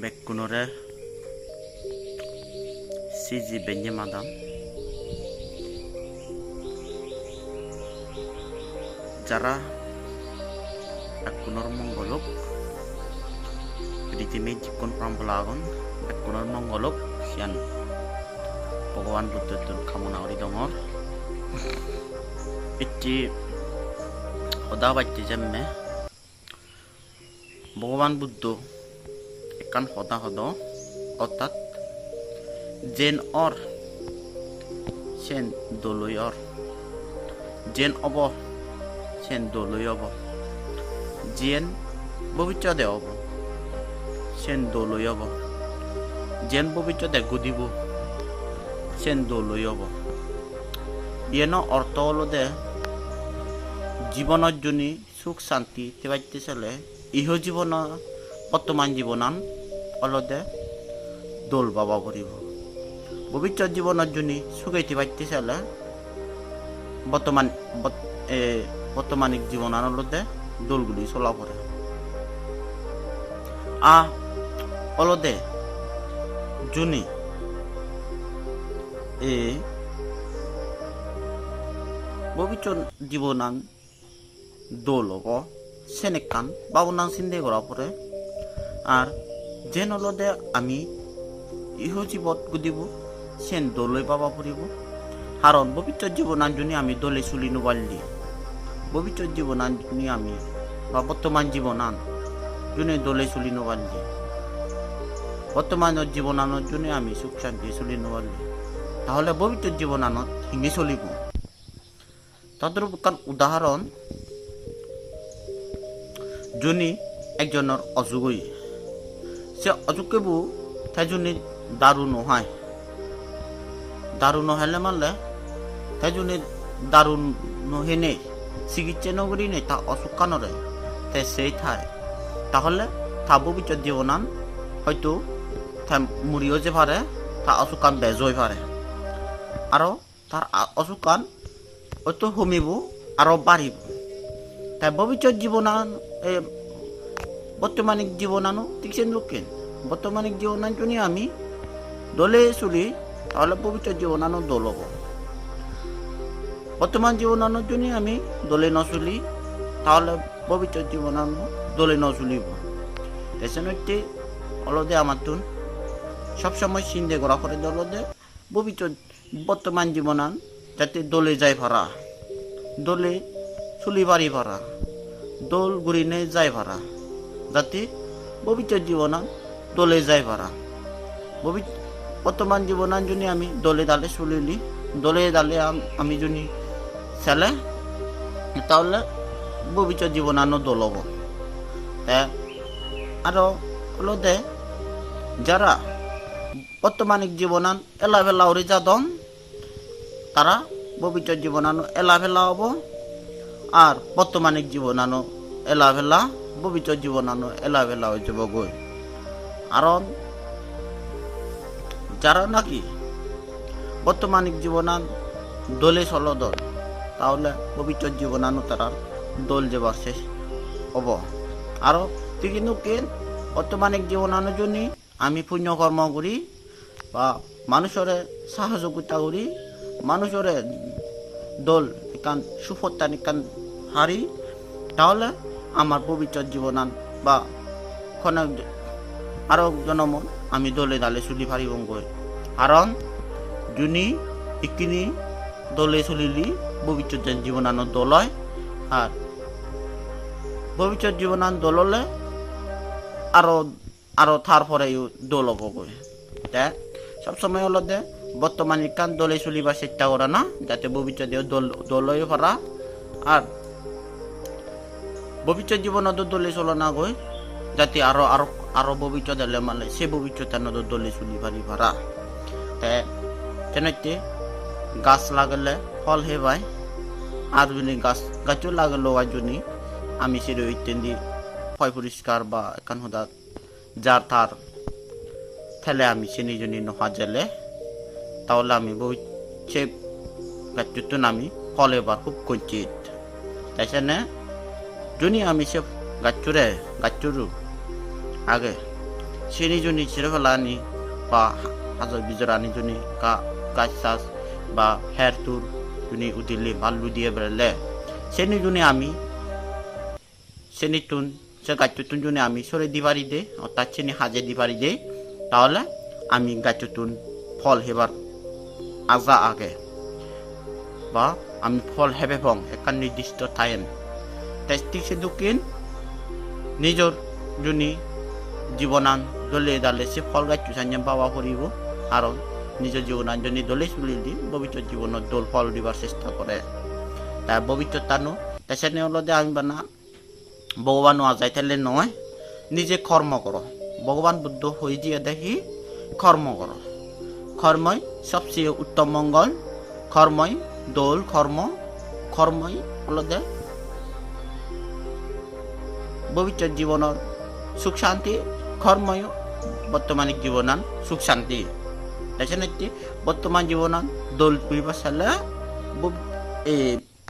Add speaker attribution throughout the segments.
Speaker 1: বেকুনরে CG বেঞ্জে madame যারা বেকুনর মঙ্গলক পৃথিবী জিকন প্রাম্বল আগুন বেকুনর মঙ্গলক সিয়ান ভগবান বুদ্ধত্বন কামনা করি দমর একটি অদা বাড়তে জন্মে ভগবান বুদ্ধ একান সদা সদ অর্থাৎ জেন অর সেন দলই অর জেন অব, সেন দলই অব। জেন ভবিষ্যতে অব, সেন দলই অব। জেন ভবিষ্যতে গুদিব, সেন দলই অব। ইয়েন অর্থ হলো দে জীৱনত যোনি সুখ শান্তি তেবাইতে চলে, ইহ জীৱন বৰ্তমান জীৱনান অলদে দোল বাবা ভরিব ভবিষ্যৎ জীবনের জন্য সুখাইতে পাইতে চাইলে বর্তমান বর্তমানিক জীবনান অলদে দোলগুলি চলা পড়ে। আ, অলদে জুনি, এ, ভবিষ্যৎ জীবনান দোল হব সেনেকান বাবুনান চিন্তা করা পরে আর যেন অলদে আমি ইহ জীবত গুদিব, সেন দোলৈ পাবা ফুৰিব কাৰণ ভৱিষ্যত জীৱনাঞ্জনী আমি দলে চুলি নোবালি ভৱিষ্যত জীৱনাঞ্জনী আমি বা বৰ্তমান জীৱনান যোনে দলে চুলি নোবালি বৰ্তমানৰ জীৱনানত যোনে আমি সুখ শান্তি চুলি নোবালি তাহলে ভৱিষ্যত জীৱনানত হিঙি চলিব। তদ্রূপ উদাহরণ যোনি একজনের অযোগী অযোগ্যবু তাই যোনি দারু নহয় দারু নহলে মানলে, তাই যোনি দারু নহেনে চিকিৎসা নগরী নেই তা অসুখ কানরে তাই সেই ঠাই তাহলে তা ভবিষ্যৎ জীবনান হয়তো মুড়িও যে পারে তা অসুখ কান বেজই পারে আরও তার অসুখ কান হয়তো কমিব আরও বাড়িব তাই ভবিষ্যৎ জীবনান বর্তমানিক জীবনানো ঠিকছেন লোকেন। বর্তমানিক জন্য আমি দলে চলি তাহলে ভবিষ্যৎ জীবনানো দল হব। বর্তমান জীবনানোর জন্য আমি দলে নচলি তাহলে ভবিষ্যৎ জীবনানো দলে নচলিব এসে নইতে অলদে আমার তুন সবসময় চিন্তা করা করে দলদে ভবিষ্যৎ বর্তমান জীবনান যাতে দলে যায় ভাড়া দলে চুলি বাড়ি ভাড়া দোল ঘুরিনে যায় ভাড়া যাতে ভবিষ্যৎ জীবনান দলে ভাড়া ভবি- বর্তমান জীবনান যদি আমি দলে দালে চলিলি দলে দালে আমি যদি চালে তাহলে ভবিষ্যৎ জীবনানো দল হব। তা, আরও হলো দে যারা বর্তমানিক জীবনান এলা বেলা উড়ে যাদন তারা ভবিষ্যৎ জীবনানো এলা ভেলা হব। আর বর্তমানিক জীবনানো এলা ভেলা ভবিষ্যৎ জীবনানো এলা ভেলা হয়ে যাব গই কারণ যারা নাকি বর্তমানিক জীবনান দলে চলো দল, তাহলে ভবিষ্যৎ জীবনানো তারা দল যাবার শেষ হব। তুই কিন্তু কেন বর্তমানিক জীবনানোর জন্য আমি পুণ্যকর্ম করি বা মানুষরে সহযোগিতা করি মানুষরে দল একান সুফত্তান একান হারি তাহলে আমার ভবিষ্যৎ জীবনান বা ক্ষণ আরও জনম আমি দলে দালে চুলি ফারিব গৈ কারণ যোনি ইকিনি দলে চলিলি ভবিষ্যৎ জীবনানো দলয়। আর ভবিষ্যৎ জীবনান দললে আরও আরও তার পরেও দল হব গৈ তে সবসময় হলো দে, বর্তমান ইকান দলে চলিবার চেষ্টা করা না, যাতে ভবিষ্যতেও দল, দলই পারা আর ভবিষ্যৎ জীবনত দলে চলো না গৈ, যাতে আরও আরও আরও ভবিষ্যৎ এলে মানে সে ভবিষ্যৎ দলে চলি পারি পারা তে, তেনেতে গাছ লাগালে ফল হে পায়। আর যদি গাছ গাছও লাগালো আর যদি আমি সেটা ইত্যাদি ফয় পরিষ্কার বা এখান হদা যার তার থেলে আমি সে নিজ নহা জেলে। তাহলে আমি বহু সে গাছটো আমি ফল এবার খুব কঞ্চিত। তাই সেনে যদি আমি সে গাছুরে গাছুরু আগে সেনিজনী ছেড়ে ফেলানি বা হাজার বিজরানি জনী গাছ চাষ বা হের তুর জনী উঠিলে বাল্লু দিয়ে বেড়ালে। সেনিজনী আমি, সেনি সেনিতুন সে গাছতুন জন্য আমি সরে দিবারি দে, অর্থাৎ সেনি হাজে দিবারি দে, তাহলে আমি গাছতুন ফল হেবার আগা আগে। বা আমি ফল হেবে ফং একটা নির্দিষ্ট টাইম সে দুকিন নিজর জুনি জীবনান দলে দালে সে ফল গাছ সাঞ্জাম পাওয়া করিব আর নিজের জীবনান জন্য দলে চুলি দি ভবিষ্যৎ জীবনত দোল ফল দিবার চেষ্টা করে। তাই ভবিষ্যৎ তানো তেসেনে হলদে আমি বানা ভগবান আজাই তাহলে নয়, নিজে কর্ম করো। ভগবান বুদ্ধ হয়ে দিয়ে দেখি কর্ম করো। কর্মই সবচেয়ে উত্তম মঙ্গল, কর্মই দোল, কর্ম, কর্মই হলদে ভবিষ্যৎ জীবনের সুখ শান্তি কর্মই বর্তমানিক জীবনান সুখ শান্তি। তাছাড়া বর্তমান জীবনান দোল পিবা সালে এই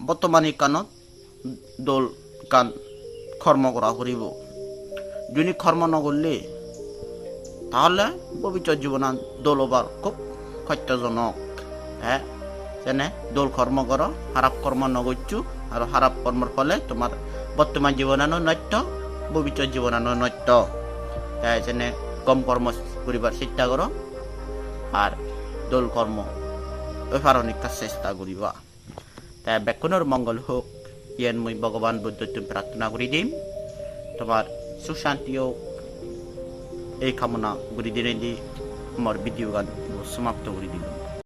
Speaker 1: বর্তমানিক কানত দোল কান কর্ম করা করিব যদি কর্ম নকরলে তাহলে ভবিষ্যৎ জীবনান দোল হবার খুব সত্যজনক। হ্যাঁ যেনে দোল কর্ম কর খারাপ কর্ম নগরছু আর খারাপ কর্মর ফলে তোমার বর্তমান জীবনানো নত্য ভবিষ্যৎ জীবনানো নত্য যেনে কম কর্ম করিবার চেষ্টা করো, আর দোল কর্ম অপারণিকার চেষ্টা করিবা। তাই বেকনের মঙ্গল হোক ইয়ান মই ভগবান বুদ্ধ তুমি প্রার্থনা করি দিম। তোমার সুশান্তিও এই কামনা করি দিনে দি আমার ভিডিও গান সমাপ্ত করে দিলাম